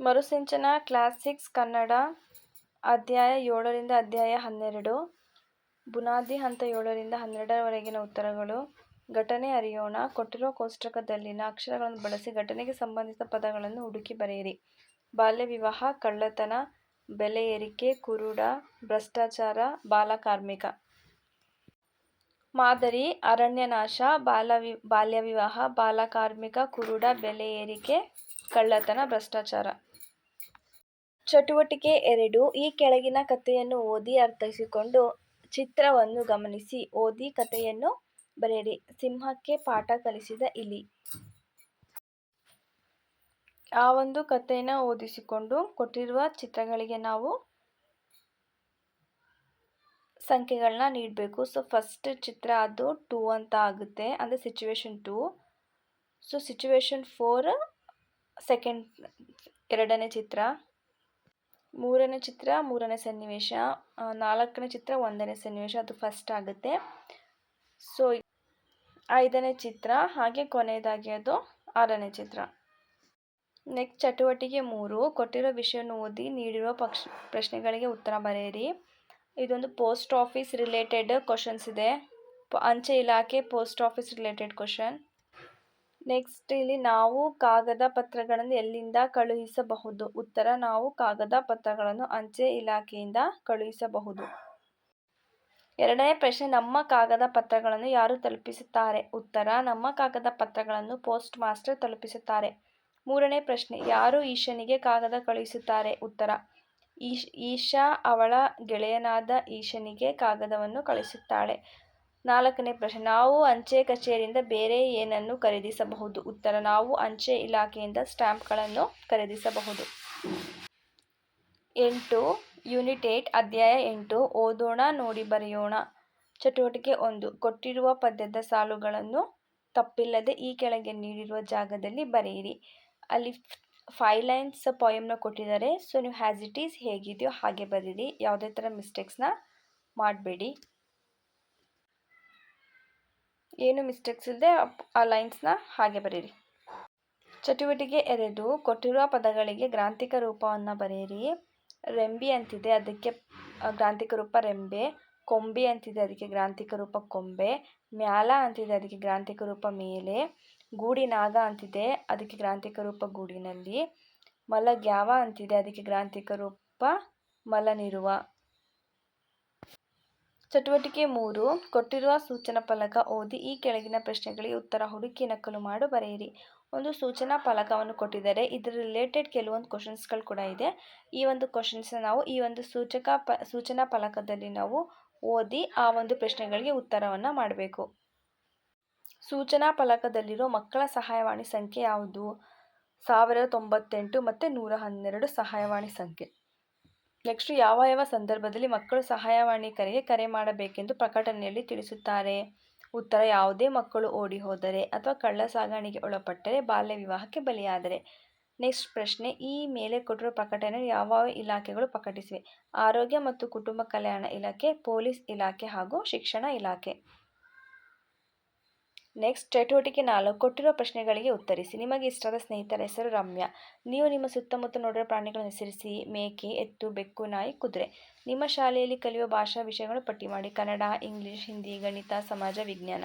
Marusinchana, classics, Kannada, ಅಧ್ಯಾಯ ಏಳರಿಂದ ಅಧ್ಯಾಯ ಹನ್ನೆರಡು, ಬುನಾದಿ ಹಂತ ಏಳರಿಂದ ಹನ್ನೆರಡರವರೆಗಿನ ಉತ್ತರಗಳು. ಘಟನೆ ಅರಿಯೋಣ. ಕೊಟ್ಟಿರುವ ಕೋಷ್ಟಕದಲ್ಲಿನ ಅಕ್ಷರಗಳನ್ನು ಬಳಸಿ ಘಟನೆಗೆ ಸಂಬಂಧಿಸಿದ ಪದಗಳನ್ನು ಹುಡುಕಿ ಬರೆಯಿರಿ. ಬಾಲ್ಯ ವಿವಾಹ, ಕಳ್ಳತನ, ಬೆಲೆ ಏರಿಕೆ, ಕುರುಡ, ಭ್ರಷ್ಟಾಚಾರ ಬಾಲಕಾರ್ಮಿಕ ಮಾದರಿ, ಅರಣ್ಯನಾಶ ಬಾಲವಿ ಬಾಲ್ಯ ವಿವಾಹ ಬಾಲಕಾರ್ಮಿಕ ಕುರುಡ, ಬೆಲೆ ಏರಿಕೆ ಕಳ್ಳತನ, ಭ್ರಷ್ಟಾಚಾರ. ಚಟುವಟಿಕೆ ಎರಡು, ಈ ಕೆಳಗಿನ ಕಥೆಯನ್ನು ಓದಿ ಅರ್ಥೈಸಿಕೊಂಡು ಚಿತ್ರವನ್ನು ಗಮನಿಸಿ. ಓದಿ ಕಥೆಯನ್ನು ಬರೆಯಿರಿ. ಸಿಂಹಕ್ಕೆ ಪಾಠ ಕಲಿಸಿದ ಇಲಿ. ಆ ಒಂದು ಕಥೆಯನ್ನು ಓದಿಸಿಕೊಂಡು ಕೊಟ್ಟಿರುವ ಚಿತ್ರಗಳಿಗೆ ನಾವು ಸಂಖ್ಯೆಗಳನ್ನ ನೀಡಬೇಕು. ಸೊ ಫಸ್ಟ್ ಚಿತ್ರ ಅದು ಟೂ ಅಂತ ಆಗುತ್ತೆ. ಅಂದರೆ situation two so situation four second ಎರಡನೇ ಚಿತ್ರ. ಮೂರನೇ ಚಿತ್ರ, ಮೂರನೇ ಸನ್ನಿವೇಶ. ನಾಲ್ಕನೇ ಚಿತ್ರ, ಒಂದನೇ ಸನ್ನಿವೇಶ. ಅದು ಫಸ್ಟ್ ಆಗುತ್ತೆ. ಸೊ ಐದನೇ ಚಿತ್ರ, ಹಾಗೆ ಕೊನೆಯದಾಗಿ ಅದು ಆರನೇ ಚಿತ್ರ. ನೆಕ್ಸ್ಟ್ ಚಟುವಟಿಕೆ ಮೂರು, ಕೊಟ್ಟಿರೋ ವಿಷಯವನ್ನು ಓದಿ, ನೀಡಿರುವ ಪಕ್ಷ, ಪ್ರಶ್ನೆಗಳಿಗೆ ಉತ್ತರ ಬರೆಯಿರಿ. ಇದೊಂದು ಪೋಸ್ಟ್ ಆಫೀಸ್ ರಿಲೇಟೆಡ್ ಕ್ವಶನ್ಸ್ ಇದೆ. ಅಂಚೆ ಇಲಾಖೆ post office related question next ಇಲ್ಲಿ ನಾವು ಕಾಗದ ಪತ್ರಗಳನ್ನು ಎಲ್ಲಿಂದ ಕಳುಹಿಸಬಹುದು? ಉತ್ತರ, ನಾವು ಕಾಗದ ಪತ್ರಗಳನ್ನು ಅಂಚೆ ಇಲಾಖೆಯಿಂದ ಕಳುಹಿಸಬಹುದು. ಎರಡನೇ ಪ್ರಶ್ನೆ, ನಮ್ಮ ಕಾಗದ ಪತ್ರಗಳನ್ನು ಯಾರು ತಲುಪಿಸುತ್ತಾರೆ? ಉತ್ತರ, ನಮ್ಮ ಕಾಗದ ಪತ್ರಗಳನ್ನು ಪೋಸ್ಟ್ ಮಾಸ್ಟರ್ ತಲುಪಿಸುತ್ತಾರೆ. ಮೂರನೇ ಪ್ರಶ್ನೆ, ಯಾರು ಈಶನಿಗೆ ಕಾಗದ ಕಳುಹಿಸುತ್ತಾರೆ? ಉತ್ತರ, ಈಶ್, ಈಶಾ ಅವಳ ಗೆಳೆಯನಾದ ಈಶನಿಗೆ ಕಾಗದವನ್ನು ಕಳಿಸುತ್ತಾಳೆ ನಾಲ್ಕನೇ ಪ್ರಶ್ನೆ, ನಾವು ಅಂಚೆ ಕಚೇರಿಯಿಂದ ಬೇರೆ ಏನನ್ನು ಖರೀದಿಸಬಹುದು? ಉತ್ತರ, ನಾವು ಅಂಚೆ ಇಲಾಖೆಯಿಂದ ಸ್ಟ್ಯಾಂಪ್ಗಳನ್ನು ಖರೀದಿಸಬಹುದು. ಎಂಟು ಯೂನಿಟ್ ಏಟ್ ಅಧ್ಯಾಯ ಎಂಟು, ಓದೋಣ, ನೋಡಿ, ಬರೆಯೋಣ. ಚಟುವಟಿಕೆ ಒಂದು, ಕೊಟ್ಟಿರುವ ಪದ್ಯದ ಸಾಲುಗಳನ್ನು ತಪ್ಪಿಲ್ಲದೆ ಈ ಕೆಳಗೆ ನೀಡಿರುವ ಜಾಗದಲ್ಲಿ ಬರೆಯಿರಿ. ಅಲ್ಲಿ ಫೈವ್ ಲೈನ್ಸ್ ಪೊಯಮ್ನ ಕೊಟ್ಟಿದ್ದಾರೆ, ಸೊ, ನೀವು ಹ್ಯಾಸ್ ಇಟ್ ಈಸ್ ಹೇಗಿದೆಯೋ ಹಾಗೆ ಬರೀರಿ ಯಾವುದೇ ಥರ ಮಿಸ್ಟೇಕ್ಸ್ನ ಮಾಡಬೇಡಿ. ಏನು ಮಿಸ್ಟೇಕ್ಸ್ ಇಲ್ಲದೆ ಆ ಲೈನ್ಸ್ನ ಹಾಗೆ ಬರೀರಿ. ಚಟುವಟಿಕೆ ಎರಡು ಕೊಟ್ಟಿರುವ ಪದಗಳಿಗೆ ಗ್ರಾಂಥಿಕ ರೂಪವನ್ನು ಬರೆಯಿರಿ. ರೆಂಬಿ ಅಂತಿದೆ, ಅದಕ್ಕೆ ಗ್ರಾಂಥಿಕ ರೂಪ ರೆಂಬೆ. ಕೊಂಬೆ ಅಂತಿದೆ, ಅದಕ್ಕೆ ಗ್ರಾಂಥಿಕ ರೂಪ ಕೊಂಬೆ. ಮ್ಯಾಲ ಅಂತಿದೆ, ಅದಕ್ಕೆ ಗ್ರಾಂಥಿಕ ರೂಪ ಮೇಲೆ. ಗೂಡಿನಾಗ ಅಂತಿದೆ, ಅದಕ್ಕೆ ಗ್ರಾಂಥಿಕ ರೂಪ ಗೂಡಿನಲ್ಲಿ. ಮಲಗ್ಯಾವ ಅಂತಿದೆ, ಅದಕ್ಕೆ ಗ್ರಾಂಥಿಕ ರೂಪ ಮಲನಿರುವ. ಚಟುವಟಿಕೆ ಮೂರು, ಕೊಟ್ಟಿರುವ ಸೂಚನಾ ಫಲಕ ಓದಿ ಈ ಕೆಳಗಿನ ಪ್ರಶ್ನೆಗಳಿಗೆ ಉತ್ತರ ಹುಡುಕಿ ನಕಲು ಮಾಡು ಬರೆಯಿರಿ. ಒಂದು ಸೂಚನಾ ಫಲಕವನ್ನು ಕೊಟ್ಟಿದ್ದಾರೆ ಇದರ ರಿಲೇಟೆಡ್ ಕೆಲವೊಂದು ಕ್ವಶನ್ಸ್ಗಳು ಕೂಡ ಇದೆ. ಈ ಒಂದು ಕ್ವಶನ್ಸ್ನ ನಾವು ಈ ಒಂದು ಸೂಚಕ ಪ, ಸೂಚನಾ ಫಲಕದಲ್ಲಿ ನಾವು ಓದಿ ಆ ಒಂದು ಪ್ರಶ್ನೆಗಳಿಗೆ ಉತ್ತರವನ್ನು ಮಾಡಬೇಕು. ಸೂಚನಾ ಫಲಕದಲ್ಲಿರೋ ಮಕ್ಕಳ ಸಹಾಯವಾಣಿ ಸಂಖ್ಯೆ ಯಾವುದು? ಸಾವಿರದ ತೊಂಬತ್ತೆಂಟು ಮತ್ತು ನೂರ ಹನ್ನೆರಡು ಸಹಾಯವಾಣಿ ಸಂಖ್ಯೆ. ನೆಕ್ಸ್ಟ್ ಯಾವ ಯಾವ ಸಂದರ್ಭದಲ್ಲಿ ಮಕ್ಕಳು ಸಹಾಯವಾಣಿ ಕರೆಗೆ ಕರೆ ಮಾಡಬೇಕೆಂದು ಪ್ರಕಟಣೆಯಲ್ಲಿ ತಿಳಿಸುತ್ತಾರೆ. ಉತ್ತರ, ಯಾವುದೇ ಮಕ್ಕಳು ಓಡಿ ಹೋದರೆ ಅಥವಾ ಕಳ್ಳ ಸಾಗಾಣಿಕೆ ಒಳಪಟ್ಟರೆ ಬಾಲ್ಯ ವಿವಾಹಕ್ಕೆ ಬಲಿಯಾದರೆ. ನೆಕ್ಸ್ಟ್ ಪ್ರಶ್ನೆ, ಈ ಮೇಲೆ ಕೊಟ್ಟಿರುವ ಪ್ರಕಟಣೆ ಯಾವ ಇಲಾಖೆಗಳು ಪ್ರಕಟಿಸಿವೆ? ಆರೋಗ್ಯ ಮತ್ತು ಕುಟುಂಬ ಕಲ್ಯಾಣ ಇಲಾಖೆ, ಪೊಲೀಸ್ ಇಲಾಖೆ ಹಾಗೂ ಶಿಕ್ಷಣ ಇಲಾಖೆ. ನೆಕ್ಸ್ಟ್ ಚಟುವಟಿಕೆ ನಾಲ್ಕು, ಕೊಟ್ಟಿರುವ ಪ್ರಶ್ನೆಗಳಿಗೆ ಉತ್ತರಿಸಿ. ನಿಮಗೆ ಇಷ್ಟದ ಸ್ನೇಹಿತರ ಹೆಸರು ರಮ್ಯಾ. ನೀವು ನಿಮ್ಮ ಸುತ್ತಮುತ್ತ ನೋಡಿರೋ ಪ್ರಾಣಿಗಳನ್ನು ಹೆಸರಿಸಿ. ಮೇಕೆ, ಎತ್ತು, ಬೆಕ್ಕು, ನಾಯಿ, ಕುದುರೆ. ನಿಮ್ಮ ಶಾಲೆಯಲ್ಲಿ ಕಲಿಯುವ ಭಾಷಾ ವಿಷಯಗಳು ಪಟ್ಟಿ ಮಾಡಿ. ಕನ್ನಡ, ಇಂಗ್ಲಿಷ್, ಹಿಂದಿ, ಗಣಿತ, ಸಮಾಜ, ವಿಜ್ಞಾನ.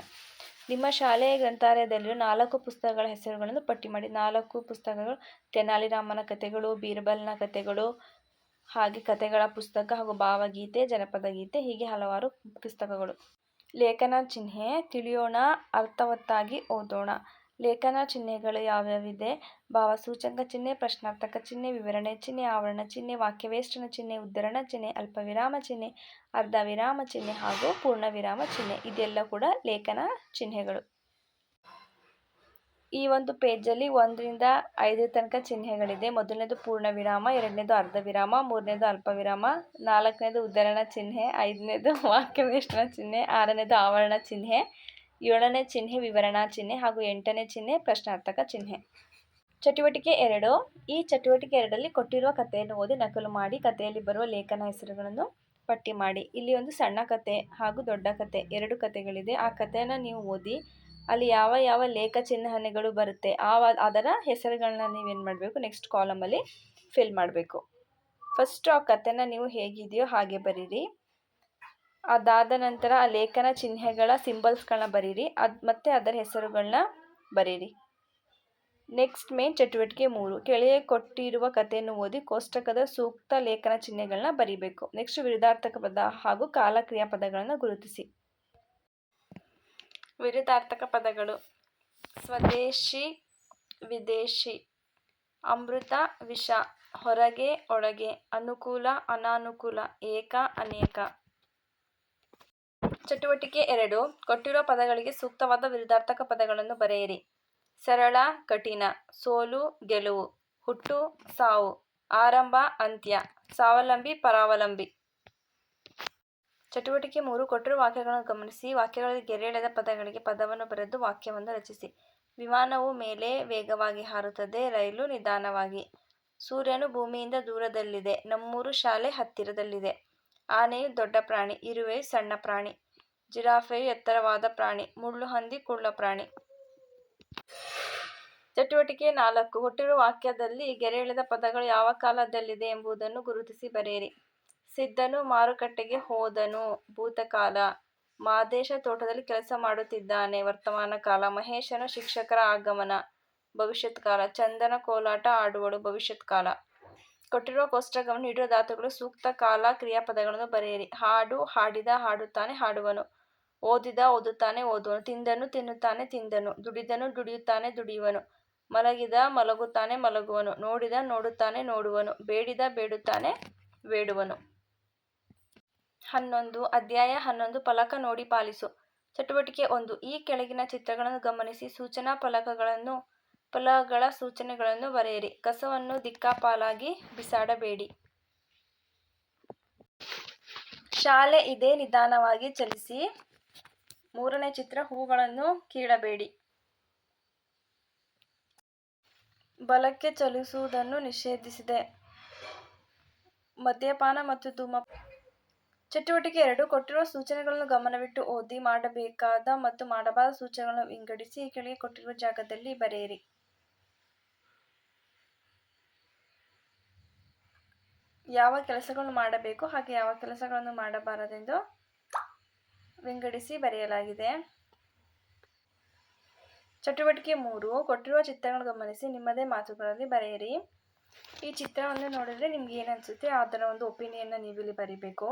ನಿಮ್ಮ ಶಾಲೆಯ ಗ್ರಂಥಾಲಯದಲ್ಲಿರುವ ನಾಲ್ಕು ಪುಸ್ತಕಗಳ ಹೆಸರುಗಳನ್ನು ಪಟ್ಟಿ ಮಾಡಿ. ನಾಲ್ಕು ಪುಸ್ತಕಗಳು ತೆನಾಲಿರಾಮನ ಕಥೆಗಳು, ಬೀರ್ಬಲ್ನ ಕಥೆಗಳು, ಹಾಗೆ ಕಥೆಗಳ ಪುಸ್ತಕ ಹಾಗೂ ಭಾವಗೀತೆ, ಜನಪದ ಗೀತೆ, ಹೀಗೆ ಹಲವಾರು ಪುಸ್ತಕಗಳು. ಲೇಖನ ಚಿಹ್ನೆ ತಿಳಿಯೋಣ, ಅರ್ಥವತ್ತಾಗಿ ಓದೋಣ. ಲೇಖನ ಚಿಹ್ನೆಗಳು ಯಾವ್ಯಾವಿದೆ? ಭಾವಸೂಚಕ ಚಿಹ್ನೆ, ಪ್ರಶ್ನಾರ್ಥಕ ಚಿಹ್ನೆ, ವಿವರಣೆ ಚಿಹ್ನೆ, ಆವರಣ ಚಿಹ್ನೆ ವಾಕ್ಯವೇಷ್ಟನ ಚಿಹ್ನೆ, ಉದ್ಧರಣ ಚಿಹ್ನೆ, ಅಲ್ಪವಿರಾಮ ಚಿಹ್ನೆ ಅರ್ಧ ವಿರಾಮ ಚಿಹ್ನೆ ಹಾಗೂ ಪೂರ್ಣ ವಿರಾಮ ಚಿಹ್ನೆ. ಇದೆಲ್ಲ ಕೂಡ ಲೇಖನ ಚಿಹ್ನೆಗಳು. ಈ ಒಂದು ಪೇಜಲ್ಲಿ ಒಂದರಿಂದ ಐದರ ತನಕ ಚಿಹ್ನೆಗಳಿದೆ. ಮೊದಲನೇದು ಪೂರ್ಣ ವಿರಾಮ ಎರಡನೇದು ಅರ್ಧ ವಿರಾಮ ಮೂರನೇದು ಅಲ್ಪ ವಿರಾಮ ನಾಲ್ಕನೇದು ಉದ್ಧರಣ ಚಿಹ್ನೆ, ಐದನೇದು ವಾಕ್ಯವೇಷ್ಟನ ಚಿಹ್ನೆ, ಆರನೇದು ಆವರಣ ಚಿಹ್ನೆ, ಏಳನೇ ಚಿಹ್ನೆ ವಿವರಣಾ ಚಿಹ್ನೆ ಹಾಗೂ ಎಂಟನೇ ಚಿಹ್ನೆ ಪ್ರಶ್ನಾರ್ಥಕ ಚಿಹ್ನೆ. ಚಟುವಟಿಕೆ ಎರಡು. ಈ ಚಟುವಟಿಕೆ ಎರಡರಲ್ಲಿ ಕೊಟ್ಟಿರುವ ಕಥೆಯನ್ನು ಓದಿ ನಕಲು ಮಾಡಿ ಕಥೆಯಲ್ಲಿ ಬರುವ ಲೇಖನ ಹೆಸರುಗಳನ್ನು ಪಟ್ಟಿ ಮಾಡಿ. ಇಲ್ಲಿ ಒಂದು ಸಣ್ಣ ಕತೆ ಹಾಗೂ ದೊಡ್ಡ ಕತೆ ಎರಡು ಕತೆಗಳಿದೆ ಆ ಕಥೆಯನ್ನು ನೀವು ಓದಿ ಅಲ್ಲಿ ಯಾವ ಯಾವ ಲೇಖ ಚಿಹ್ನೆಗಳು ಬರುತ್ತೆ, ಆ ಅದರ ಹೆಸರುಗಳನ್ನ ನೀವೇನು ಮಾಡಬೇಕು? ನೆಕ್ಸ್ಟ್ ಕಾಲಮಲ್ಲಿ ಫಿಲ್ ಮಾಡಬೇಕು. ಫಸ್ಟು ಆ ಕಥೆನ ನೀವು ಹೇಗಿದೆಯೋ ಹಾಗೆ ಬರೀರಿ. ಅದಾದ ನಂತರ ಆ ಲೇಖನ ಚಿಹ್ನೆಗಳ ಸಿಂಬಲ್ಸ್ಗಳನ್ನ ಬರೀರಿ. ಅದು ಮತ್ತು ಅದರ ಹೆಸರುಗಳನ್ನ ಬರೀರಿ. ನೆಕ್ಸ್ಟ್ ಮೇನ್ ಚಟುವಟಿಕೆ ಮೂರು, ಕೆಳಗೆ ಕೊಟ್ಟಿರುವ ಕಥೆಯನ್ನು ಓದಿ ಕೋಷ್ಟಕದ ಸೂಕ್ತ ಲೇಖನ ಚಿಹ್ನೆಗಳನ್ನ ಬರೀಬೇಕು. ನೆಕ್ಸ್ಟ್ ವಿರುದ್ಧಾರ್ಥಕ ಪದ ಹಾಗೂ ಕಾಲಕ್ರಿಯಾ ಪದಗಳನ್ನು ಗುರುತಿಸಿ. ವಿರುದ್ಧಾರ್ಥಕ ಪದಗಳು. ಸ್ವದೇಶಿ, ವಿದೇಶಿ, ಅಮೃತ, ವಿಷ, ಹೊರಗೆ, ಒಳಗೆ, ಅನುಕೂಲ, ಅನಾನುಕೂಲ, ಏಕ, ಅನೇಕ. ಚಟುವಟಿಕೆ ಎರಡು. ಕೊಟ್ಟಿರುವ ಪದಗಳಿಗೆ ಸೂಕ್ತವಾದ ವಿರುದ್ಧಾರ್ಥಕ ಪದಗಳನ್ನು ಬರೆಯಿರಿ. ಸರಳ, ಕಠಿಣ, ಸೋಲು, ಗೆಲುವು, ಹುಟ್ಟು, ಸಾವು, ಆರಂಭ, ಅಂತ್ಯ, ಸ್ವಾವಲಂಬಿ, ಪರಾವಲಂಬಿ. ಚಟುವಟಿಕೆ ಮೂರು ಕೊಟ್ಟಿರುವ ವಾಕ್ಯಗಳನ್ನು ಗಮನಿಸಿ. ವಾಕ್ಯಗಳಲ್ಲಿ ಗೆರೆಳೆದ ಪದಗಳಿಗೆ ಪದವನ್ನು ಬರೆದು ವಾಕ್ಯವನ್ನು ರಚಿಸಿ. ವಿಮಾನವು ಮೇಲೆ ವೇಗವಾಗಿ ಹಾರುತ್ತದೆ, ರೈಲು ನಿಧಾನವಾಗಿ. ಸೂರ್ಯನು ಭೂಮಿಯಿಂದ ದೂರದಲ್ಲಿದೆ, ನಮ್ಮೂರು ಶಾಲೆ ಹತ್ತಿರದಲ್ಲಿದೆ. ಆನೆಯು ದೊಡ್ಡ ಪ್ರಾಣಿ, ಇರುವೆ ಸಣ್ಣ ಪ್ರಾಣಿ, ಜಿರಾಫೆಯು ಎತ್ತರವಾದ ಪ್ರಾಣಿ ಮುಳ್ಳುಹಂದಿ ಕುಳ್ಳ ಪ್ರಾಣಿ. ಚಟುವಟಿಕೆ ನಾಲ್ಕು, ಕೊಟ್ಟಿರುವ ವಾಕ್ಯದಲ್ಲಿ ಗೆರೆ ಎಳೆದ ಪದಗಳು ಯಾವ ಕಾಲದಲ್ಲಿದೆ ಎಂಬುದನ್ನು ಗುರುತಿಸಿ ಬರೆಯಿರಿ. ಸಿದ್ಧನು ಮಾರುಕಟ್ಟೆಗೆ ಹೋದನು. ಭೂತಕಾಲ. ಮಾದೇಶ ತೋಟದಲ್ಲಿ ಕೆಲಸ ಮಾಡುತ್ತಿದ್ದಾನೆ. ವರ್ತಮಾನ ಕಾಲ. ಮಹೇಶನು ಶಿಕ್ಷಕರ ಆಗಮನ. ಭವಿಷ್ಯತ್ ಕಾಲ. ಚಂದನ ಕೋಲಾಟ ಆಡುವಳು ಭವಿಷ್ಯತ್ ಕಾಲ. ಕೊಟ್ಟಿರುವ ಕೋಷ್ಟಕವನ್ನು ಇಡುವ ಧಾತುಗಳು ಸೂಕ್ತ ಕಾಲ ಕ್ರಿಯಾಪದಗಳನ್ನು ಬರೆಯಿರಿ. ಹಾಡು ಹಾಡಿದ ಹಾಡುತ್ತಾನೆ ಹಾಡುವನು. ಓದಿದ ಓದುತ್ತಾನೆ ಓದುವನು. ತಿಂದನು ತಿನ್ನುತ್ತಾನೆ ತಿಂದನು. ದುಡಿದನು ದುಡಿಯುತ್ತಾನೆ ದುಡಿಯುವನು. ಮಲಗಿದ ಮಲಗುತ್ತಾನೆ ಮಲಗುವನು. ನೋಡಿದ ನೋಡುತ್ತಾನೆ ನೋಡುವನು. ಬೇಡಿದ ಬೇಡುತ್ತಾನೆ ಬೇಡುವನು. ಹನ್ನೊಂದು, ಅಧ್ಯಾಯ ಹನ್ನೊಂದು, ಫಲಕ ನೋಡಿ ಪಾಲಿಸು. ಚಟುವಟಿಕೆ ಒಂದು. ಈ ಕೆಳಗಿನ ಚಿತ್ರಗಳನ್ನು ಗಮನಿಸಿ. ಸೂಚನಾ ಫಲಕಗಳನ್ನು, ಫಲಗಳ ಸೂಚನೆಗಳನ್ನು ಬರೆಯಿರಿ. ಕಸವನ್ನು ದಿಕ್ಕಾಪಾಲಾಗಿ ಬಿಸಾಡಬೇಡಿ. ಶಾಲೆ ಇದೇ ನಿಧಾನವಾಗಿ ಚಲಿಸಿ. ಮೂರನೇ ಚಿತ್ರ, ಹೂಗಳನ್ನು ಕೀಳಬೇಡಿ. ಬಲಕ್ಕೆ ಚಲಿಸುವುದನ್ನು ನಿಷೇಧಿಸಿದೆ. ಮದ್ಯಪಾನ ಮತ್ತು ಧೂಮ ಚಟುವಟಿಕೆ ಎರಡು ಕೊಟ್ಟಿರುವ ಸೂಚನೆಗಳನ್ನು ಗಮನವಿಟ್ಟು ಓದಿ ಮಾಡಬೇಕಾದ ಮತ್ತು ಮಾಡಬಾರದ ಸೂಚನೆಗಳನ್ನು ವಿಂಗಡಿಸಿ ಕೆಳಗೆ ಕೊಟ್ಟಿರುವ ಜಾಗದಲ್ಲಿ ಬರೆಯಿರಿ. ಯಾವ ಕೆಲಸಗಳನ್ನು ಮಾಡಬೇಕು ಹಾಗೆ ಯಾವ ಕೆಲಸಗಳನ್ನು ಮಾಡಬಾರದೆಂದು ವಿಂಗಡಿಸಿ ಬರೆಯಲಾಗಿದೆ. ಚಟುವಟಿಕೆ ಮೂರು ಕೊಟ್ಟಿರುವ ಚಿತ್ರಗಳನ್ನು ಗಮನಿಸಿ ನಿಮ್ಮದೇ ಮಾತುಗಳಲ್ಲಿ ಬರೆಯಿರಿ. ಈ ಚಿತ್ರವನ್ನು ನೋಡಿದರೆ ನಿಮ್ಗೆ ಏನನ್ಸುತ್ತೆ ಅದರ ಒಂದು ಒಪಿನಿಯನ್ನ ನೀವಿಲ್ಲಿ ಬರೀಬೇಕು.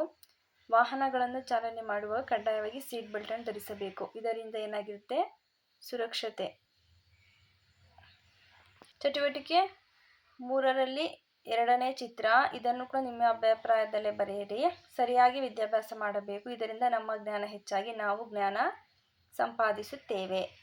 ವಾಹನಗಳನ್ನು ಚಾಲನೆ ಮಾಡುವಾಗ ಕಡ್ಡಾಯವಾಗಿ ಸೀಟ್ ಬೆಲ್ಟನ್ನು ಧರಿಸಬೇಕು. ಇದರಿಂದ ಏನಾಗಿರುತ್ತೆ? ಸುರಕ್ಷತೆ. ಚಟುವಟಿಕೆ ಮೂರರಲ್ಲಿ ಎರಡನೇ ಚಿತ್ರ. ಇದನ್ನು ಕೂಡ ನಿಮ್ಮ ಅಭಿಪ್ರಾಯದಲ್ಲೇ ಬರೆಯಿರಿ. ಸರಿಯಾಗಿ ವಿದ್ಯಾಭ್ಯಾಸ ಮಾಡಬೇಕು. ಇದರಿಂದ ನಮ್ಮ ಜ್ಞಾನ ಹೆಚ್ಚಾಗಿ ನಾವು ಜ್ಞಾನ ಸಂಪಾದಿಸುತ್ತೇವೆ.